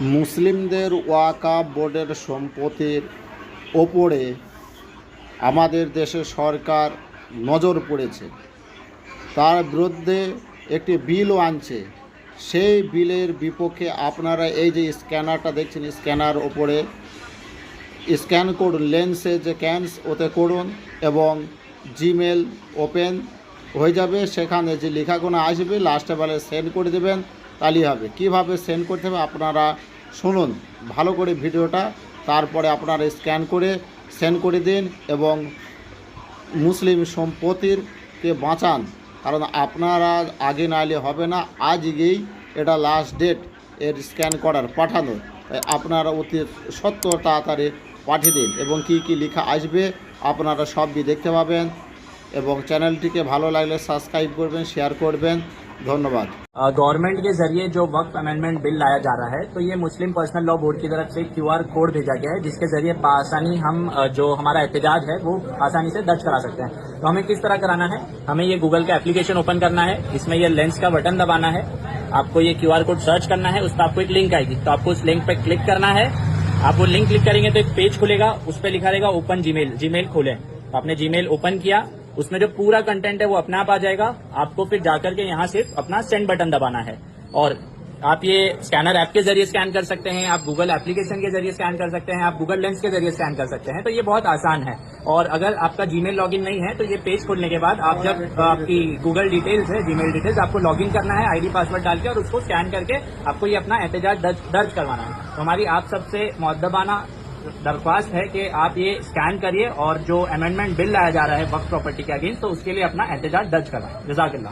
মুসলিমদের ওয়াকাফ বোর্ডের সম্পত্তির ওপরে আমাদের দেশে সরকার নজর পড়েছে। তার বিরুদ্ধে একটি বিলও আনছে। সেই বিলের বিপক্ষে আপনারা এই যে স্ক্যানারটা দেখছেন, স্ক্যানার ওপরে স্ক্যান করুন লেন্সে যে ক্যান্স, ওতে করুন এবং জিমেল ওপেন হয়ে যাবে। সেখানে যে লেখাগুলো আসবে, লাস্টে বেলায় সেন্ড করে দেবেন। তাহলেই হবে। কীভাবে সেন্ড করতে হবে আপনারা শুনুন। ভালো করে ভিডিওটা, তারপরে আপনারা স্ক্যান করে সেন্ড করে দিন এবং মুসলিম সম্পত্তির কে বাঁচান। কারণ আপনারা আগে না এলে হবে না, আজকেই এটা লাস্ট ডেট এর স্ক্যান করার, পাঠানো। আপনারা অতি সত্য তাড়াতাড়ি পাঠিয়ে দিন এবং কি কি লেখা আসবে আপনারা সবই দেখতে পাবেন এবং চ্যানেলটিকে ভালো লাগলে সাবস্ক্রাইব করবেন শেয়ার করবেন। धन्यवाद। गवर्नमेंट के ज़रिए जो वक्त अमेंडमेंट बिल लाया जा रहा है तो ये मुस्लिम पर्सनल लॉ बोर्ड की तरफ़ से क्यूआर कोड भेजा गया है, जिसके ज़रिए आसानी हम जो हमारा एहतजाज है, वो आसानी से दर्ज करा सकते हैं। तो हमें किस तरह कराना है? हमें ये गूगल का एप्लीकेशन ओपन करना है, इसमें ये लेंस का बटन दबाना है, आपको ये क्यूआर कोड सर्च करना है, उस पर आपको एक लिंक आएगी। तो आपको उस लिंक पर क्लिक करना है, आप वो लिंक क्लिक करेंगे तो एक पेज खुलेगा, उस पर लिखा रहेगा ओपन जीमेल जीमेल खोले। तो आपने जीमेल ओपन किया उसमें जो पूरा कंटेंट है वो अपने आप आ जाएगा। आपको फिर जाकर के यहाँ सिर्फ़ अपना सेंड बटन दबाना है। और आप ये स्कैनर ऐप के ज़रिए स्कैन कर सकते हैं आप गूगल एप्लीकेशन के ज़रिए स्कैन कर सकते हैं आप गूगल लेंस के ज़रिए स्कैन कर सकते हैं। तो ये बहुत आसान है। और अगर आपका जीमेल लॉगिन नहीं है तो ये पेज खोलने के बाद आप जब आपकी गूगल डिटेल्स है जीमेल डिटेल्स आपको लॉगिन करना है आईडी पासवर्ड डाल के और उसको स्कैन करके आपको ये अपना एहतजाज दर्ज, करवाना है। तो हमारी आप सबसे मुद्दबाना दरख्वास्त है कि आप ये स्कैन करिए और जो अमेंडमेंट बिल लाया जा रहा है वक्त प्रॉपर्टी के अगेंस्ट तो उसके लिए अपना एहतजाज दर्ज करवाएँ। जजाकल्ला।